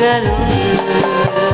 হয়ে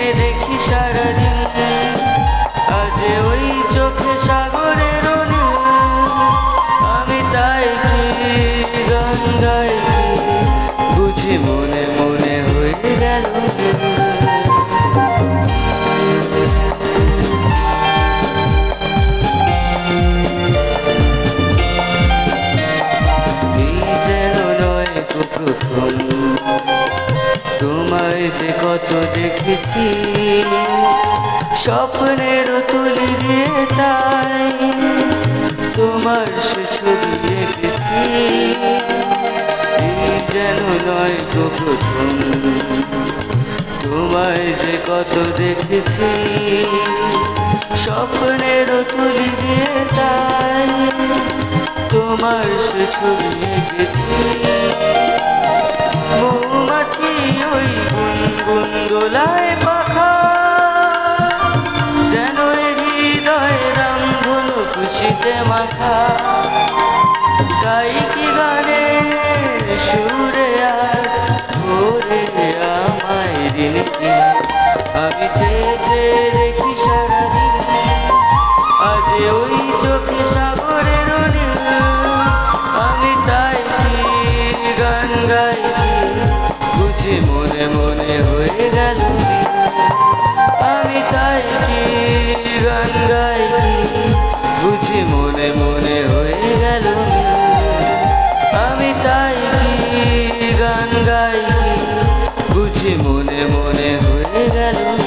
তোমায় যে কত দেখেছি, স্বপ্নের তুলি দিয়ে তাই তোমার সে ছবি এই যেন নয় গো প্রথম তোমায় যে কত দেখেছি, স্বপ্নের তুলি দিয়ে তাই তোমার সে ছবি এঁকেছি। গুনগুন দোলায় পাখা, যেন হৃদয় রামধনু খুশিতে মাখা। তাই কি গানে সুরে আর ভোরে আমায় আমি চেয়ে চেয়ে দেখি সারাদিন, আজ ওই চোখে সাগরের আমি তাই গান গাই কি মনে মনে হয়ে গেল। আমি তাই কি গান গাই বুঝি মনে মনে হয়ে গেল। আমি তাই কি গান গাই বুঝি মনে মনে হয়ে গেল।